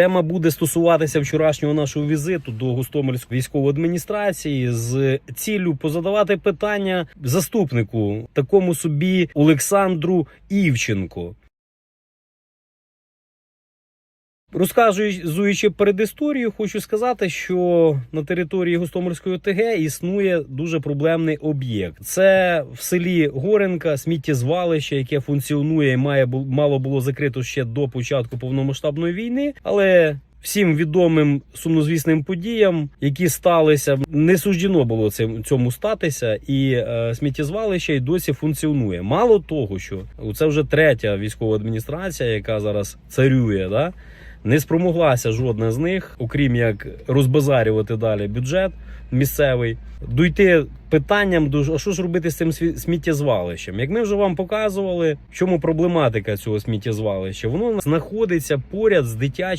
Тема буде стосуватися вчорашнього нашого візиту до Гостомельської військової адміністрації з ціллю позадавати питання заступнику такому собі Олександру Івченко. Розказуючи передісторію, хочу сказати, що на території Гостомельської ОТГ існує дуже проблемний об'єкт. Це в селі Горенка сміттєзвалище, яке функціонує і має мало було закрито ще до початку повномасштабної війни, але. Всім відомим сумнозвісним подіям, які сталися, не суждено було цим цьому статися, і е, сміттєзвалище й досі функціонує. Мало того, що це вже третя військова адміністрація, яка зараз царює, да? Не спромоглася жодна з них, окрім як розбазарювати далі бюджет місцевий, дойти питанням а що ж робити з цим сміттєзвалищем. Як ми вже вам показували, в чому проблематика цього сміттєзвалища, воно знаходиться поряд з дитячим.